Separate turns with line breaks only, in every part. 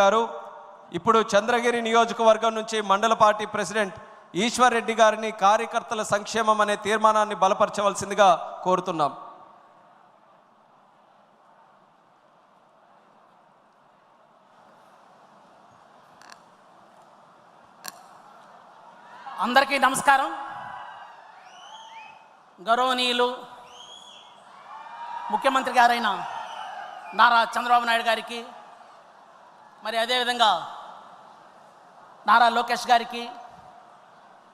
గారు. ఇప్పుడు చంద్రగిరి నియోజకవర్గం నుంచి మండల పార్టీ ప్రెసిడెంట్ ఈశ్వర్ రెడ్డి గారిని కార్యకర్తల సంక్షేమం అనే తీర్మానాన్ని బలపరచవలసిందిగా కోరుతున్నాం.
అందరికీ నమస్కారం. గౌరవనీయులు ముఖ్యమంత్రి గారైన నారా చంద్రబాబు నాయుడు గారికి మరి అదేవిధంగా నారా లోకేష్ గారికి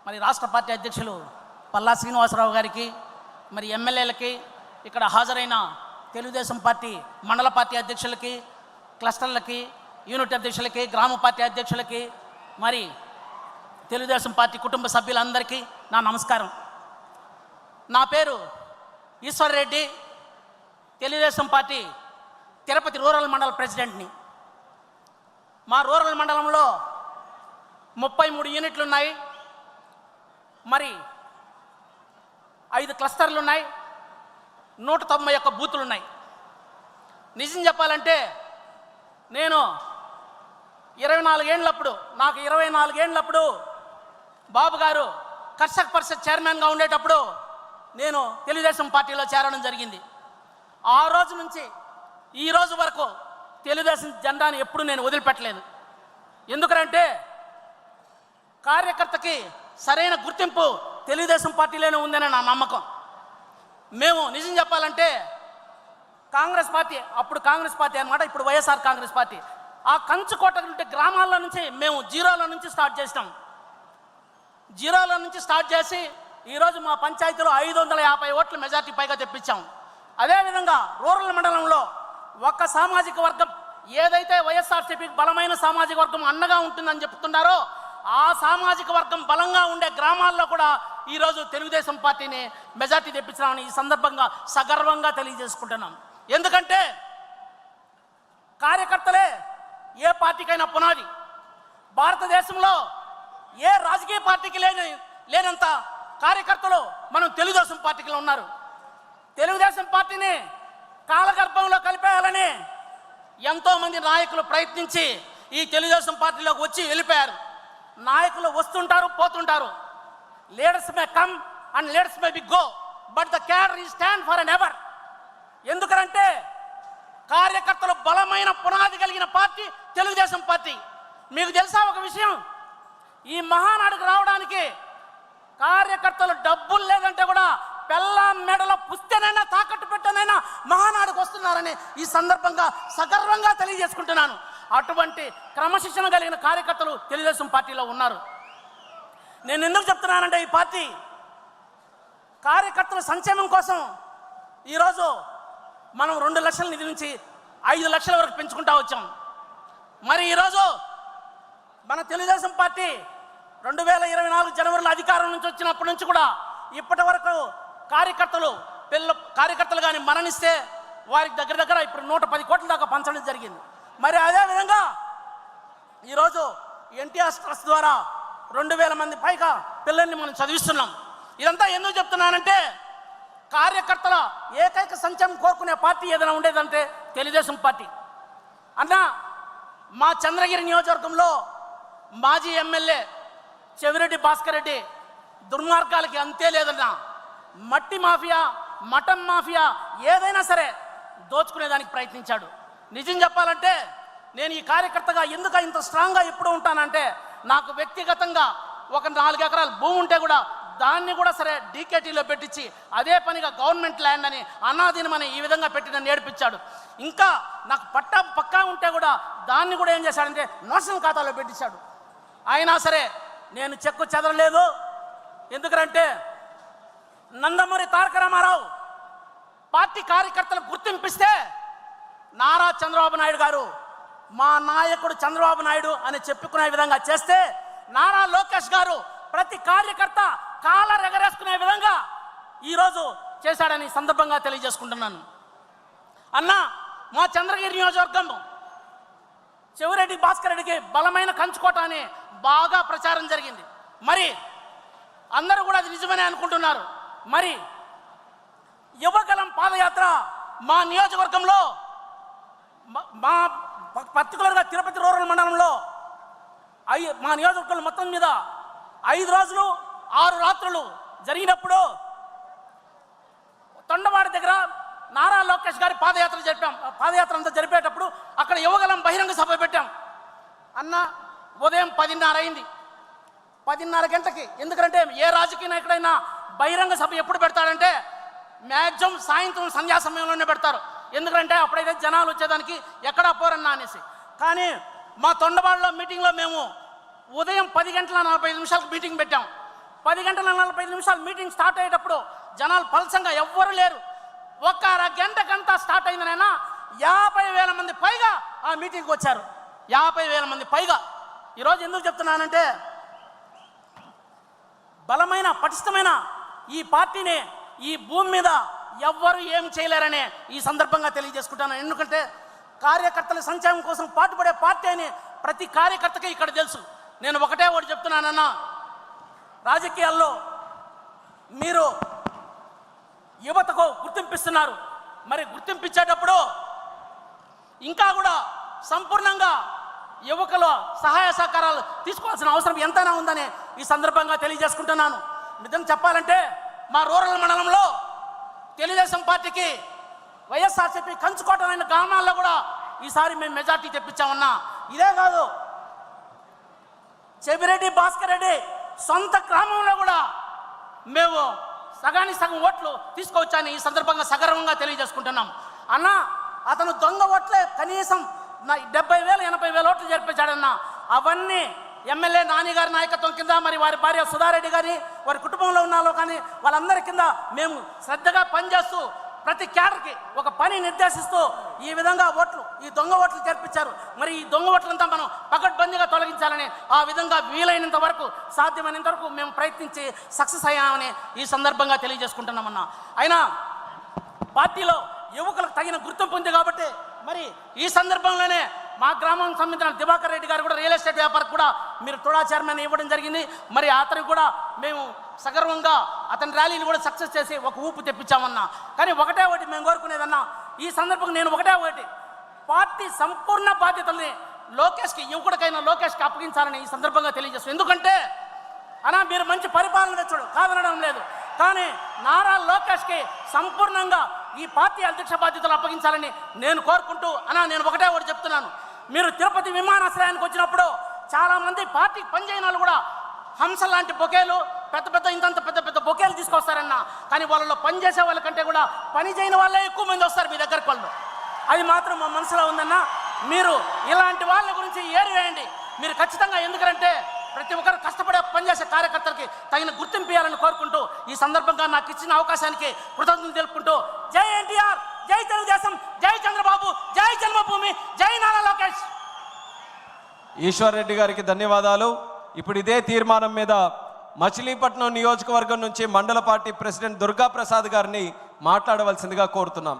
మరి రాష్ట్ర పార్టీ అధ్యక్షులు పల్లా శ్రీనివాసరావు గారికి మరి ఎమ్మెల్యేలకి ఇక్కడ హాజరైన తెలుగుదేశం పార్టీ మండల పార్టీ అధ్యక్షులకి క్లస్టర్లకి యూనిట్ అధ్యక్షులకి గ్రామ పార్టీ అధ్యక్షులకి మరి తెలుగుదేశం పార్టీ కుటుంబ సభ్యులందరికీ నా నమస్కారం. నా పేరు ఈశ్వర్ రెడ్డి తెలుగుదేశం పార్టీ తిరుపతి రూరల్ మండల ప్రెసిడెంట్ని. మా రూరల్ మండలంలో ముప్పై మూడు యూనిట్లు ఉన్నాయి. మరి ఐదు క్లస్టర్లు ఉన్నాయి. నూట తొంభై ఒక్క బూతులు ఉన్నాయి. నిజం చెప్పాలంటే నేను ఇరవై నాలుగేళ్ళప్పుడు నాకు ఇరవై నాలుగేళ్ళప్పుడు బాబు గారు కర్షక పరిషత్ చైర్మన్గా ఉండేటప్పుడు నేను తెలుగుదేశం పార్టీలో చేరడం జరిగింది. ఆ రోజు నుంచి ఈ రోజు వరకు తెలుగుదేశం జెండాను ఎప్పుడు నేను వదిలిపెట్టలేదు. ఎందుకంటే కార్యకర్తకి సరైన గుర్తింపు తెలుగుదేశం పార్టీలోనే ఉందని నా నమ్మకం. మేము నిజం చెప్పాలంటే కాంగ్రెస్ పార్టీ అప్పుడు కాంగ్రెస్ పార్టీ అనమాట ఇప్పుడు వైఎస్ఆర్ కాంగ్రెస్ పార్టీ. ఆ కంచుకోట నుండి నుంచి మేము జీరోల నుంచి స్టార్ట్ చేసినాం. జీరోల నుంచి స్టార్ట్ చేసి ఈరోజు మా పంచాయతీలో ఐదు వందల యాభై ఓట్ల మెజార్టీ పైగా తెప్పించాం. అదేవిధంగా రూరల్ మండలంలో ఒక సామాజిక వర్గం ఏదైతే వైఎస్ఆర్సీపీకి బలమైన సామాజిక వర్గం అన్నగా ఉంటుందని చెప్తున్నారో ఆ సామాజిక వర్గం బలంగా ఉండే గ్రామాల్లో కూడా ఈరోజు తెలుగుదేశం పార్టీని మెజార్టీ తెప్పించడామని ఈ సందర్భంగా సగర్వంగా తెలియజేసుకుంటున్నాం. ఎందుకంటే కార్యకర్తలే ఏ పార్టీకైనా పునాది. భారతదేశంలో ఏ రాజకీయ పార్టీకి లేని లేనంత కార్యకర్తలు మనం తెలుగుదేశం పార్టీకి ఉన్నారు. తెలుగుదేశం పార్టీని కాలగర్భంలో కలిపేయాలని ఎంతోమంది నాయకులు ప్రయత్నించి ఈ తెలుగుదేశం పార్టీలోకి వచ్చి వెళ్ళిపోయారు. నాయకులు వస్తుంటారు పోతుంటారు. Leaders may come and leaders may be go but the cadre ఈ స్టాండ్ ఫర్ అన్ ఎవర్ ఎందుకంటే కార్యకర్తలు బలమైన పునాది కలిగిన పార్టీ తెలుగుదేశం పార్టీ. మీకు తెలుసా ఒక విషయం? ఈ మహానాడుకు రావడానికి కార్యకర్తలు డబ్బులు లేదంటే కూడా పెళ్ళ మెడల పుస్తెనైనా తాకట్టు పెట్టనైనా మహానాడుకు వస్తున్నారని ఈ సందర్భంగా సగర్వంగా తెలియజేసుకుంటున్నాను. అటువంటి క్రమశిక్షణ కలిగిన కార్యకర్తలు తెలుగుదేశం పార్టీలో ఉన్నారు. నేను ఎందుకు చెప్తున్నానంటే ఈ పార్టీ కార్యకర్తల సంక్షేమం కోసం ఈరోజు మనం రెండు లక్షల నిధి నుంచి ఐదు లక్షల వరకు పెంచుకుంటా వచ్చాం. మరి ఈరోజు మన తెలుగుదేశం పార్టీ రెండు వేల ఇరవై నాలుగు జనవరిలో అధికారం నుంచి వచ్చినప్పటి నుంచి కూడా ఇప్పటి వరకు కార్యకర్తలు పిల్ల కార్యకర్తలు కానీ మరణిస్తే వారికి దగ్గర దగ్గర ఇప్పుడు నూట పది కోట్ల దాకా పంచడం జరిగింది. మరి అదేవిధంగా ఈరోజు ఎన్టీఆర్ ట్రస్ట్ ద్వారా రెండు వేల మంది పైగా పిల్లల్ని మనం చదివిస్తున్నాం. ఇదంతా ఎందుకు చెప్తున్నానంటే కార్యకర్తల ఏకైక సంక్షేమం కోరుకునే పార్టీ ఏదైనా ఉండేదంటే తెలుగుదేశం పార్టీ. అన్న మా చంద్రగిరి నియోజకవర్గంలో మాజీ ఎమ్మెల్యే చెవిరెడ్డి భాస్కర్ రెడ్డి దుర్మార్గాలకి అంతే లేదన్నా మట్టి మాఫియా మటన్ మాఫియా ఏదైనా సరే దోచుకునేదానికి ప్రయత్నించాడు. నిజం చెప్పాలంటే నేను ఈ కార్యకర్తగా ఎందుకు ఇంత స్ట్రాంగ్గా ఎప్పుడు ఉంటానంటే నాకు వ్యక్తిగతంగా ఒక నాలుగు ఎకరాల భూమి ఉంటే కూడా దాన్ని కూడా సరే డీకేటీలో పెట్టించి అదే పనిగా గవర్నమెంట్ ల్యాండ్ అని అనాధీనమని ఈ విధంగా పెట్టిన నేర్పించాడు ఇంకా నాకు పట్టా పక్కా ఉంటే కూడా దాన్ని కూడా ఏం చేశాడంటే నేషనల్ ఖాతాలో పెట్టించాడు. అయినా సరే నేను చెక్కు చెదరలేదు. ఎందుకంటే నందమూరి తారక రామారావు పార్టీ కార్యకర్తలకు గుర్తింపిస్తే నారా చంద్రబాబు నాయుడు గారు మా నాయకుడు చంద్రబాబు నాయుడు అని చెప్పుకునే విధంగా చేస్తే నారా లోకేష్ గారు ప్రతి కార్యకర్త కాలర్ ఎగరేసుకునే విధంగా ఈరోజు చేశాడని సందర్భంగా తెలియజేసుకుంటున్నాను. అన్న మా చంద్రగిరి నియోజకవర్గం చెవిరెడ్డి భాస్కర్ రెడ్డికి బలమైన కంచుకోట అని బాగా ప్రచారం జరిగింది. మరి అందరూ కూడా అది నిజమనే అనుకుంటున్నారు. మరి యువగలం పాదయాత్ర మా నియోజకవర్గంలో మా ప- పర్టికులర్గా తిరుపతి రూరల్ మండలంలో ఐ మా నియోజకవర్గం మొత్తం మీద ఐదు రోజులు ఆరు రాత్రులు జరిగినప్పుడు తొండవాడి దగ్గర నారా లోకేష్ గారి పాదయాత్ర జరిపాం. పాదయాత్ర అంతా జరిపేటప్పుడు అక్కడ యువగలం బహిరంగ సభ పెట్టాం. అన్న ఉదయం పదిన్నర అయింది. పదిన్నర గంటకి. ఎందుకంటే ఏ రాజకీయ నాయకుడైనా బహిరంగ సభ ఎప్పుడు పెడతాడంటే మ్యాక్సిమం సాయంత్రం సంధ్యా సమయంలోనే పెడతారు. ఎందుకంటే అప్పుడైతే జనాలు వచ్చేదానికి ఎక్కడా పోరన్నా అనేసి. కానీ మా తొండవాడలో మీటింగ్లో మేము ఉదయం పది గంటల నలభై ఐదు నిమిషాలకు మీటింగ్ పెట్టాం. పది గంటల నలభై ఐదు నిమిషాలు మీటింగ్ స్టార్ట్ అయ్యేటప్పుడు జనాలు పలసంగా ఎవ్వరు లేరు. ఒక్క అర గంట గంట స్టార్ట్ అయిందనైనా యాభై వేల మంది పైగా ఆ మీటింగ్కి వచ్చారు. యాభై వేల మంది పైగా. ఈరోజు ఎందుకు చెప్తున్నానంటే బలమైన పటిష్టమైన ఈ పార్టీని ఈ భూమి మీద ఎవ్వరు ఏం చేయలేరనే ఈ సందర్భంగా తెలియజేసుకుంటాను. ఎందుకంటే కార్యకర్తల సంక్షేమం కోసం పాటుపడే పార్టీ అని ప్రతి కార్యకర్తకి ఇక్కడ తెలుసు. నేను ఒకటే ఒకటి చెప్తున్నానన్నా రాజకీయాల్లో మీరు యువతకు గుర్తింపిస్తున్నారు. మరి గుర్తింపించేటప్పుడు ఇంకా కూడా సంపూర్ణంగా యువకుల సహాయ సహకారాలు తీసుకోవాల్సిన అవసరం ఎంతైనా ఉందని ఈ సందర్భంగా తెలియజేసుకుంటున్నాను. నిజం చెప్పాలంటే మా రూరల్ మండలంలో తెలుగుదేశం పార్టీకి వైఎస్ఆర్సీపీ కంచుకోటమైన గ్రామాల్లో కూడా ఈసారి మేము మెజార్టీ తెప్పించామన్నా. ఇదే కాదు చెబిరెడ్డి భాస్కర్ రెడ్డి సొంత గ్రామంలో కూడా మేము సగానికి సగం ఓట్లు తీసుకొచ్చాని ఈ సందర్భంగా సగర్వంగా తెలియజేసుకుంటున్నాం. అన్న అతను దొంగ ఓట్లే కనీసం నా డెబ్బై వేలు ఎనభై వేల ఓట్లు జరిపించాడన్న అవన్నీ ఎమ్మెల్యే నాని గారి నాయకత్వం కింద మరి వారి భార్య సుధారెడ్డి గారి వారి కుటుంబంలో ఉన్నాలో కానీ వాళ్ళందరి కింద మేము శ్రద్ధగా పనిచేస్తూ ప్రతి క్యాడర్కి ఒక పని నిర్దేశిస్తూ ఈ విధంగా ఓట్లు ఈ దొంగ ఓట్లు జరిపించారు మరి ఈ దొంగ ఓట్లంతా మనం పకడ్బందీగా తొలగించాలని ఆ విధంగా వీలైనంత వరకు సాధ్యమైనంత వరకు మేము ప్రయత్నించి సక్సెస్ అయ్యామని ఈ సందర్భంగా తెలియజేసుకుంటున్నామన్నా. అయినా పార్టీలో యువకులకు తగిన గుర్తింపు ఉంది కాబట్టి మరి ఈ సందర్భంలోనే మా గ్రామానికి సంబంధించిన దివాకర్ రెడ్డి గారు కూడా రియల్ ఎస్టేట్ వ్యాపారం కూడా మీరు తుడా చైర్మన్ ఇవ్వడం జరిగింది. మరి అతనికి కూడా మేము సగర్వంగా అతని ర్యాలీని కూడా సక్సెస్ చేసి ఒక ఊపు తెప్పించామన్నా. కానీ ఒకటే ఒకటి మేము కోరుకునేదన్నా ఈ సందర్భంగా నేను ఒకటే ఒకటి పార్టీ సంపూర్ణ బాధ్యతల్ని లోకేష్కి యువకుడికైనా లోకేష్కి అప్పగించాలని ఈ సందర్భంగా తెలియజేస్తాం ఎందుకంటే అనా మీరు మంచి పరిపాలన తెచ్చుడు కాదనడం లేదు. కానీ నారా లోకేష్కి సంపూర్ణంగా ఈ పార్టీ అధ్యక్ష బాధ్యతలు అప్పగించాలని నేను కోరుకుంటూ అనా నేను ఒకటే ఒకటి చెప్తున్నాను. మీరు తిరుపతి విమానాశ్రయానికి వచ్చినప్పుడు చాలామంది పార్టీ పార్టీకి పనిచేయని వాళ్ళు కూడా హంస లాంటి బొకేలు పెద్ద పెద్ద ఇంతంత పెద్ద పెద్ద బొకేలు తీసుకొస్తారన్న. కానీ వాళ్ళలో పనిచేసే వాళ్ళకంటే కూడా పని చేయని వాళ్ళే ఎక్కువ మంది వస్తారు మీ దగ్గరకు వాళ్ళు. అది మాత్రం మా మనసులో ఉందన్న. మీరు ఇలాంటి వాళ్ళ గురించి ఏరివేయండి మీరు ఖచ్చితంగా ఎందుకంటే ప్రతి ఒక్కరు కష్టపడే పనిచేసే కార్యకర్తలకి తగిన గుర్తింపు ఇవ్వాలని కోరుకుంటూ ఈ సందర్భంగా నాకు ఇచ్చిన అవకాశానికి కృతజ్ఞతలు తెలుపుకుంటూ జై ఎన్టీఆర్ జై తెలుగుదేశం జై జన్మభూమి జై నారా లోకేష్
ఈశ్వర్ రెడ్డి గారికి ధన్యవాదాలు. ఇప్పుడు ఇదే తీర్మానం మీద మచిలీపట్నం నియోజకవర్గం నుంచి మండల పార్టీ ప్రెసిడెంట్ దుర్గా ప్రసాద్ గారిని మాట్లాడవలసిందిగా కోరుతున్నాం.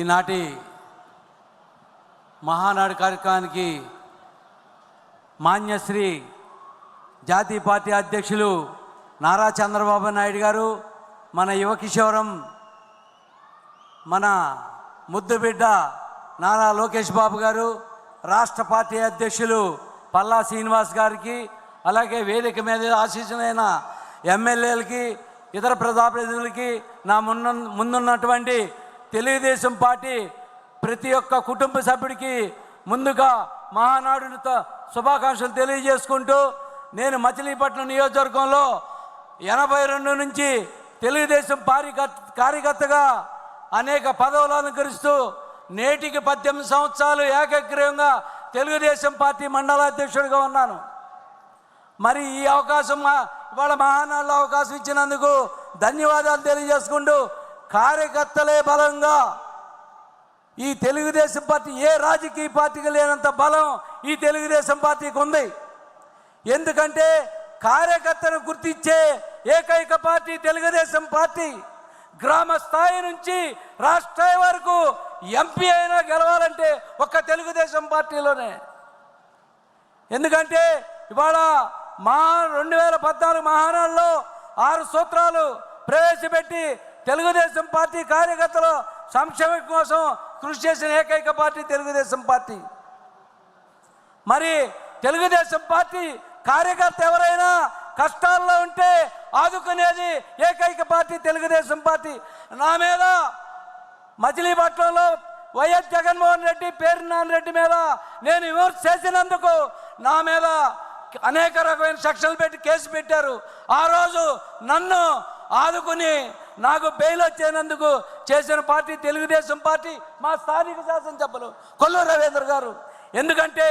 ఈనాటి మహానాడు కార్యక్రమానికి మాన్యశ్రీ జాతీయ పార్టీ అధ్యక్షులు నారా చంద్రబాబు నాయుడు గారు మన యువకిషోరం మన ముద్దుబిడ్డ నారా లోకేష్ బాబు గారు రాష్ట్ర పార్టీ అధ్యక్షులు పల్లా శ్రీనివాస్ గారికి అలాగే వేదిక మీద ఆశీస్సులైన ఎమ్మెల్యేలకి ఇతర ప్రజాప్రతినిధులకి నా మున్న ముందున్నటువంటి తెలుగుదేశం పార్టీ ప్రతి ఒక్క కుటుంబ సభ్యుడికి ముందుగా మహానాడునితో శుభాకాంక్షలు తెలియజేసుకుంటూ నేను మచిలీపట్నం నియోజకవర్గంలో ఎనభై రెండు నుంచి తెలుగుదేశం పారికర్త కార్యకర్తగా అనేక పదవులు అలంకరిస్తూ నేటికి పద్దెనిమిది సంవత్సరాలు ఏకగ్రీవంగా తెలుగుదేశం పార్టీ మండల అధ్యక్షుడిగా ఉన్నాను. మరి ఈ అవకాశం ఇవాళ మహానాడులో అవకాశం ఇచ్చినందుకు ధన్యవాదాలు తెలియజేసుకుంటూ కార్యకర్తలే బలంగా ఈ తెలుగుదేశం పార్టీ ఏ రాజకీయ పార్టీకి లేనంత బలం ఈ తెలుగుదేశం పార్టీకి ఉంది. ఎందుకంటే కార్యకర్తను గుర్తించే ఏకైక పార్టీ తెలుగుదేశం పార్టీ. గ్రామ స్థాయి నుంచి రాష్ట్ర వరకు ఎంపీ అయినా గెలవాలంటే ఒక్క తెలుగుదేశం పార్టీలోనే. ఎందుకంటే ఇవాళ మా రెండు వేల పద్నాలుగు మహానాడులో ఆరు సూత్రాలు ప్రవేశపెట్టి తెలుగుదేశం పార్టీ కార్యకర్తలు సంక్షేమం కోసం కృషి చేసిన ఏకైక పార్టీ తెలుగుదేశం పార్టీ. మరి తెలుగుదేశం పార్టీ కార్యకర్త ఎవరైనా కష్టాల్లో ఉంటే ఆదుకునేది ఏకైక పార్టీ తెలుగుదేశం పార్టీ. నా మీద మచిలీపట్నంలో వైఎస్ జగన్మోహన్ రెడ్డి పేరునాన్ రెడ్డి మీద నేను విమర్శ చేసినందుకు నా మీద అనేక రకమైన సెక్షన్లు పెట్టి కేసు పెట్టారు. ఆ రోజు నన్ను ఆదుకుని నాకు బెయిల్ వచ్చేనందుకు చేసిన పార్టీ తెలుగుదేశం పార్టీ మా స్థానిక శాసనసభ్యులు కొల్లు రవీంద్ర గారు. ఎందుకంటే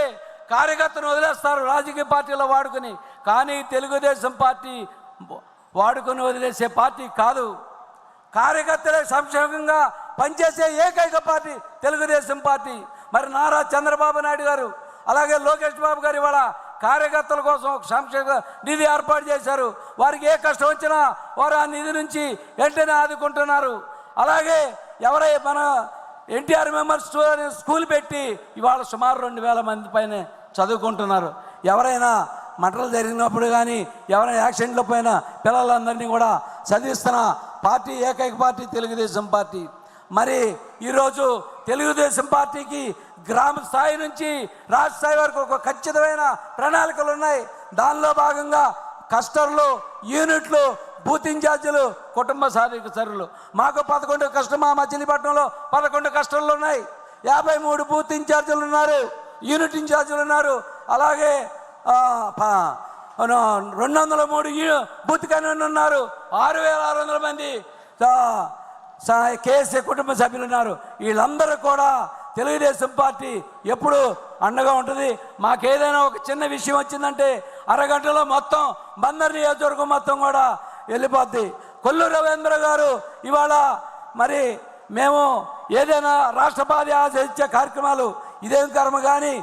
కార్యకర్తను వదిలేస్తారు రాజకీయ పార్టీలో వాడుకుని. కానీ తెలుగుదేశం పార్టీ వాడుకొని వదిలేసే పార్టీ కాదు. కార్యకర్తలే సంక్షేమంగా పనిచేసే ఏకైక పార్టీ తెలుగుదేశం పార్టీ. మరి నారా చంద్రబాబు నాయుడు గారు అలాగే లోకేష్ బాబు గారు ఇవాళ కార్యకర్తల కోసం ఒక సంక్షేమ నిధి ఏర్పాటు చేశారు. వారికి ఏ కష్టం వచ్చినా వారు ఆ నిధి నుంచి వెంటనే ఆదుకుంటున్నారు. అలాగే ఎవరై మన ఎన్టీఆర్ మెంబర్స్ స్కూల్ పెట్టి ఇవాళ సుమారు రెండు వేల మంది పైన చదువుకుంటున్నారు. ఎవరైనా మంటలు జరిగినప్పుడు కానీ ఎవరైనా యాక్సిడెంట్లో పోయిన పిల్లలందరినీ కూడా చదివిస్తున్న పార్టీ ఏకైక పార్టీ తెలుగుదేశం పార్టీ. మరి ఈరోజు తెలుగుదేశం పార్టీకి గ్రామ స్థాయి నుంచి రాష్ట్ర స్థాయి వరకు ఒక ఖచ్చితమైన ప్రణాళికలు ఉన్నాయి. దానిలో భాగంగా కస్టర్లు యూనిట్లు బూత్ ఇన్ఛార్జీలు కుటుంబ సాధిక సరులు మాకు పదకొండు కష్టం మా మచిలీపట్నంలో పదకొండు కష్టాలు ఉన్నాయి. యాభై మూడు బూత్ ఇన్ఛార్జీలు ఉన్నారు యూనిట్ ఇన్ఛార్జీలు ఉన్నారు. అలాగే రెండు వందల మూడు బుతికని ఉన్నారు ఆరు వేల ఆరు వందల మంది కేసీ కుటుంబ సభ్యులు ఉన్నారు. వీళ్ళందరూ కూడా తెలుగుదేశం పార్టీ ఎప్పుడు అండగా ఉంటుంది. మాకేదైనా ఒక చిన్న విషయం వచ్చిందంటే అరగంటలో మొత్తం బందర్ నియోజకవర్గం మొత్తం కూడా వెళ్ళిపోద్ది. కొల్లు రవీంద్ర గారు ఇవాళ మరి మేము ఏదైనా రాష్ట్రపాతి ఆశించే కార్యక్రమాలు ఇదేం కర్మ కానీ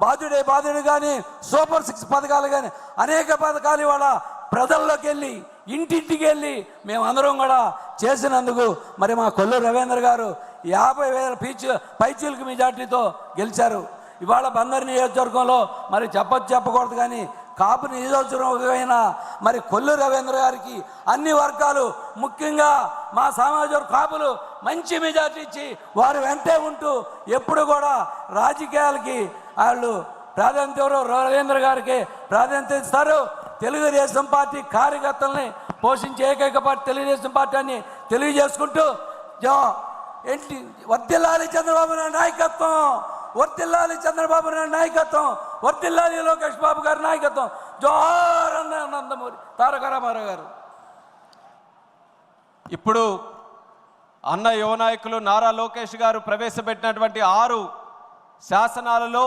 బాధ్యుడే బాధుడే కానీ సూపర్ సిక్స్ పథకాలు కానీ అనేక పథకాలు ఇవాళ ప్రజల్లోకి వెళ్ళి ఇంటింటికి వెళ్ళి మేమందరం కూడా చేసినందుకు మరి మా కొల్లు రవీంద్ర గారు యాభై వేల పీచు పైచీలకు మెజార్టీతో గెలిచారు. ఇవాళ బందర్ నియోజకవర్గంలో మరి చెప్పచ్చు చెప్పకూడదు కానీ కాపు నియోజకవర్గమైన మరి కొల్లు రవీంద్ర గారికి అన్ని వర్గాలు ముఖ్యంగా మా సామాజిక కాపులు మంచి మెజార్టీ ఇచ్చి వారు వెంటే ఉంటూ ఎప్పుడు కూడా రాజకీయాలకి వాళ్ళు ప్రాధాన్యత ఎవరు రవీంద్ర గారికి ప్రాధాన్యత ఇస్తారు. తెలుగుదేశం పార్టీ కార్యకర్తల్ని పోషించే ఏకైక పార్టీ తెలుగుదేశం పార్టీ అని తెలియజేసుకుంటూ ఏంటి వర్తిల్లాలి చంద్రబాబు నాయుడు నాయకత్వం. వర్తిల్లాలి చంద్రబాబు నాయుడు నాయకత్వం. వర్తిల్లాలి లోకేష్ బాబు గారి నాయకత్వం. జోహార్ అన్న నందమూరి తారక రామారావు గారు.
ఇప్పుడు అన్న యువ నాయకులు నారా లోకేష్ గారు ప్రవేశపెట్టినటువంటి ఆరు శాసనాలలో